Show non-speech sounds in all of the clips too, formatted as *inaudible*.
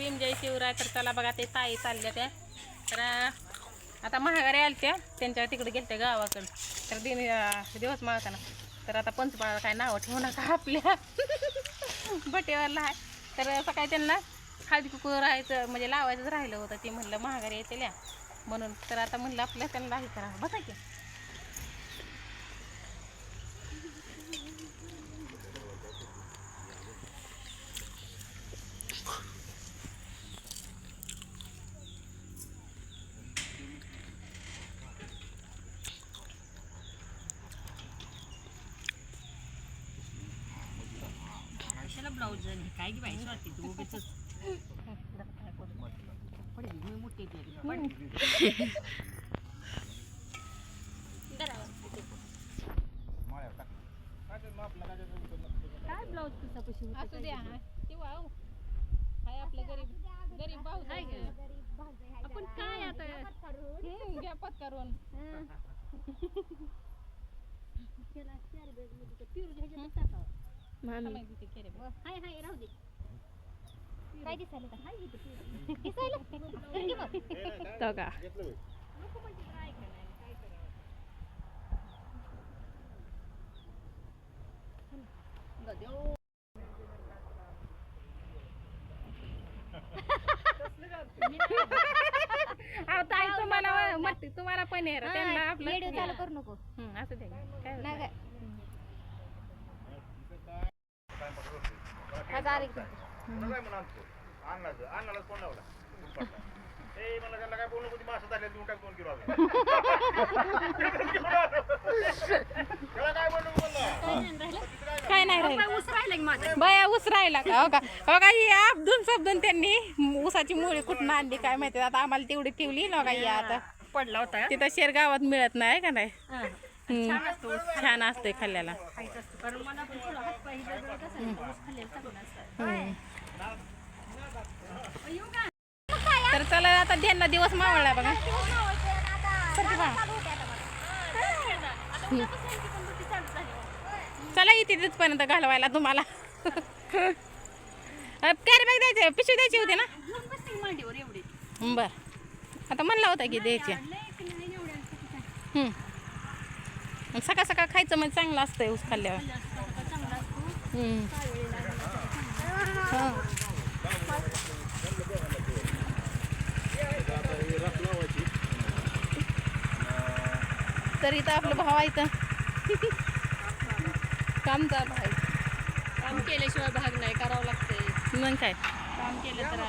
भीम जय शिवराय तर चला बघा ते ताई चालल्या त्या. तर आता महागारी आलत्या त्यांच्या तिकडे गेलत्या गावाकडं. तर दिन दिवस मागताना. तर आता पंचपाळाला काय नावं ठेवू नका आपल्या. *laughs* बटेवाला आहे. तर सकाळी त्यांना हळदी कुकू राहायचं म्हणजे लावायचंच राहिलं होतं. ते म्हणलं महागारी येतेल्या. म्हणून तर आता म्हणलं आपल्या त्यांना हे करा. बसा की. कशाला ब्लाऊज काय की बाई वाटते? तू उगीच मोठी काय ब्लाऊज कसा कशी असू द्या. ती वाव. हाय आपलं गरीब गरीब भाऊ आपण काय आता? घ्या पत्करून. मामी *laughs* *laughs* तिथे केले हाय हाय राहू दे. काय दिसायला? का? दिसायला? कर की मग. तो का? अहो ताई तुम्हाला तुम्हाला पण आहे रे, त्यांना हा, आपलं. व्हिडिओ चालू करू नको. हं, असं दे. काय? काय हा, नाही राहिलं. बया ऊस राहिला का? हो का? हो का? ही अब्दुल सब्दून त्यांनी ऊसाची मुळी कुठून आणली काय माहिती? आता आम्हाला तेवढी ठेवली ना का ही आता? पडला होता. तिथं शेर गावात मिळत नाही का नाही? हा. छान असतो खाल्ल्याला. तर चला आता त्यांना दिवस मावळला बघा. चला इथे तिथपर्यंत घालवायला तुम्हाला. कॅरी बॅग द्यायचे? पिशवी द्यायची होती ना? बर. आता म्हणला होता की द्यायची लय की नाही एवढ्या हम्म. मग सकाळ सकाळ खायचं म्हणजे चांगलं असतंय ऊस खाल्ल्यावर. हा. तर इथं आपलं भाव आहे इथं काम चालू आहे काम केल्याशिवाय भाग नाही करावं लागतंय. मग काय? काम केलं तर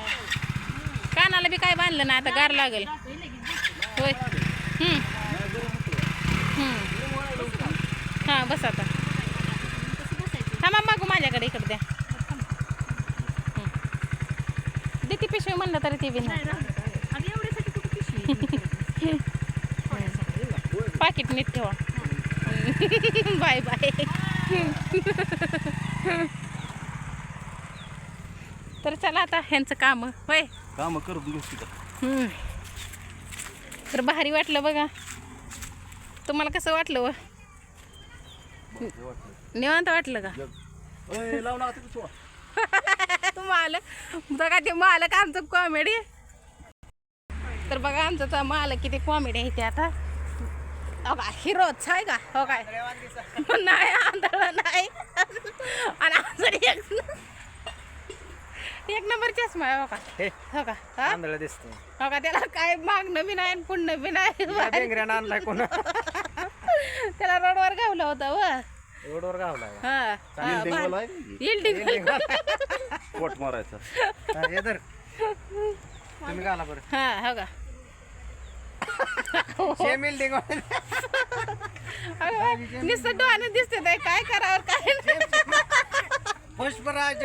कानाला बी काय बांधलं ना आता गार लागेल. होय हम्म. हम्म. हा बस आता. थांबा मागू माझ्याकडे इकडे द्या. हम्म. दे ती पिशवी म्हणलं तरी ती बी नाही. पाकिट *laughs* नीट ठेवा. *laughs* Bye bye. *laughs* तर चला आता ह्यांचं काम. होय. काम करून घेऊ. तर भारी वाटलं बघा. तुम्हाला कसं वाटलं व? निवांत वाटलं का? सोडा. *laughs* तुम्हाला बघा ते मालक आमचं कॉमेडी तर बघा आमचं मालक किती कॉमेडी आहे ते आता. हो का हिरोच आहे का? हो काय? नाही आंधळ नाही. आणि आमचं एक एक नंबर चष्मा आहे हो का? हे का? हा? आंधळा दिसतो हो का? त्याला काय मागणं बी नाही आणि पुण्य बी नाही. आणलाय कोण? *laughs* त्याला रोडवर गावलं होतं व. रोडवर हा. हा, बा- Yielding. पोट मारायचं. हे तर तुम्ही घाला बरं. हा हो का? बिल्डिंग अगं, नुसतं डोळ्याने दिसते काय करावं काय नाही. पुष्पराज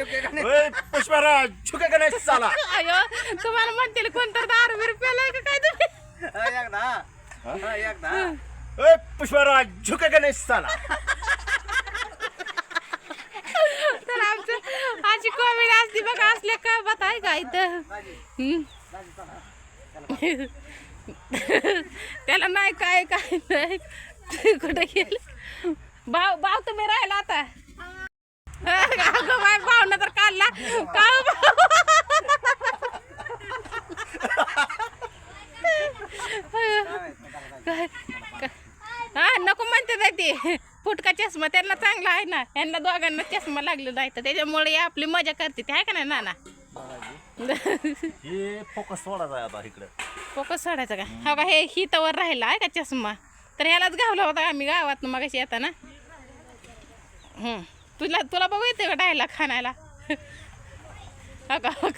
पुष्पराज झुके गणेश साला. अयो तुम्हाला म्हणतील कोणतर दारू बिरू प्यालाय का काय तुम्ही? एकदा. हा, एकदा. पुष्पराज झुके गणेश साला? तर आमचं अशी कॉमेडी असली बघा असले का बताय का इथं? हम्म. त्याला नाही काय काय नाही. कुठं गेलं? भाव भाव तुम्ही राहिला आता? अगं बाय भावना तर काढला. का हो भाऊ? चष्मा त्यांना चांगला आहे ना. यांना दोघांना चष्मा लागलेला आहे तर त्याच्यामुळे हे आपली मजा करते ते आहे का नाही नाना? हे फोकस सोडायचा आहे आता इकडं. फोकस सोडायचा का? हो का? हे ही तवर राहिला आहे का चष्मा? तर ह्यालाच गावला होता आम्ही गावात मग अशी येताना. हं. तुला तुला बघू येते का डायला खाण्याला हो का हो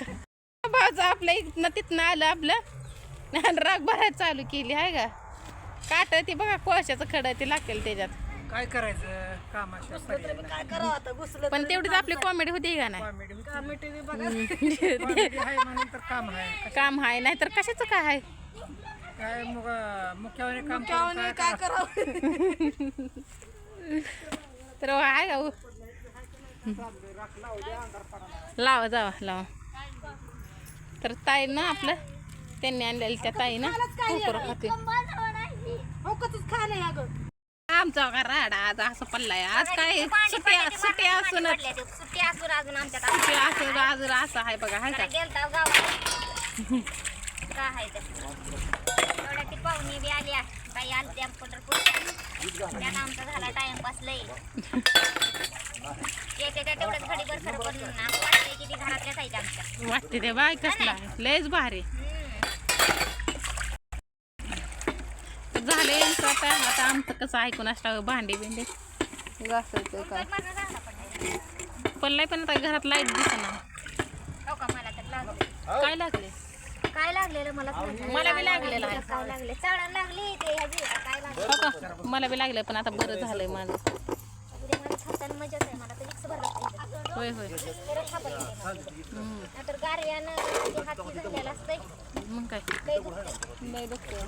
भाऊचं आपल्या इथनं तिथनं आलं आपलं. आणि राग भरायला चालू केली आहे का? काट ती बघा कोळशाचं खडं ते लागेल त्याच्यात. काय करायचं कामाच्या पर्यायाला. पण तेवढीच आपली कॉमेडी होती का नाही? कॉमेडी *laughs* आहे म्हणून तर काम आहे. काम आहे नाही तर कशाचं काय आहे? काय मग मुख्यावर काम करून काय करावं? *laughs* तर आहे का उ- लावा जावा लावा. तर ताई ना आपलं त्यांनी आणलेलं त्या ताई ना कुकर खाते आमचा राडा आज असं पडलाय. आज काय सुट्टी सुट्टी असून सुट्टी असून अजून असून अजून असं आहे बघा हाय का? गेलता गावात काय आहे ते? एवढ्या ती पाहुणी बी काही पंढरपूर त्यानं आमचा झाला टाइमपास लई येते त्या तेवढ्याच घडीभर खरं पण असं वाटतंय की ती घरातल्याच आहेत आमच्या. वाटते ते बाय कसला आहे? लयच भारी तर झाले यांचं आता आता आमचं कसं ऐकून असतं भांडी बिंडी. घासायचं पडलाय पण आता घरात लाइट दिसना. काय लागले? काय लागलेलं मला मला बी लागलेलं काय लागले? चढण लागली ते काय लागलं? हो मला बी लागलं पण आता बरं झालंय माझं. मजाच आहे. मला तर रिक्स भरला पाहिजे. होय होय. हाती झालेलं असतंय मग काय? लय दुखतंय.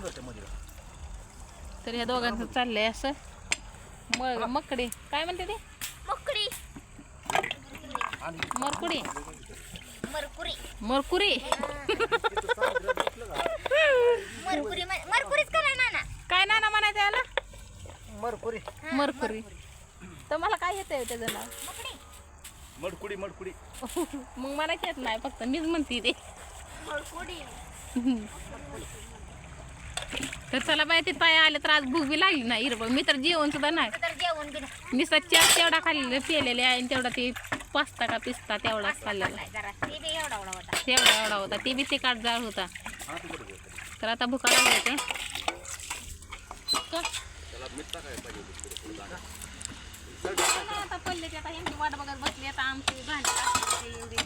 तर ह्या दोघांचं चाललंय असं. मग मकडी. काय म्हणते ते? मकडी. मरकुडी मरकुरी. मरकुरी. मरकुरी मरकुरीच करा ना ना काय नाना म्हणायचं याला? मरकुरी. मरकुरी. तर मला काय येतंय त्याचं नाव? मकडी. मडकुडी मडकुडी. मग मला येत नाही फक्त मीच म्हणते ते. मरकुडी तर चला बाय ते ताई आले तर आज भूक बी लागली नाही इरबळ मी तर जेवण सुद्धा नाही. तर जेवण बी नाही. नुसता चहा तेवढा खाल्लेलं पिलेले आहे आणि तेवढा ते पास्ता का पिस्ता तेवढाच खाल्लेला. खाल्लाय जरा. ते बी एवढा एवढा होता. तेवढा एवढा होता. ते बी ते काट जाळ होता. तर आता भुका लागले? आता आता. यांची वाट बघत बसली आता आमची भांडी घासायची एवढी.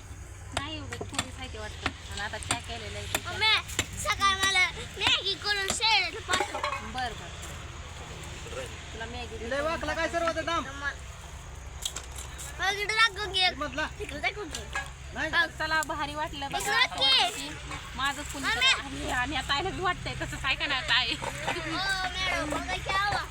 नाही एवढी. थोडी खायची वाटतं. आणि आता चहा केलेला आहे ते. मम्मी सकाळ मला मॅगी करून शेळ पाठव. बरं बरं. तुला मॅगी लय वाकला काय सर्व ते दाम घे मधला. तिकडे नाही. चला भारी वाटलं बघा. की. माझं कुणी आणि आता आयला बी वाटतंय तसं काय का नाही ताई. ओ मॅडम बघा की आवा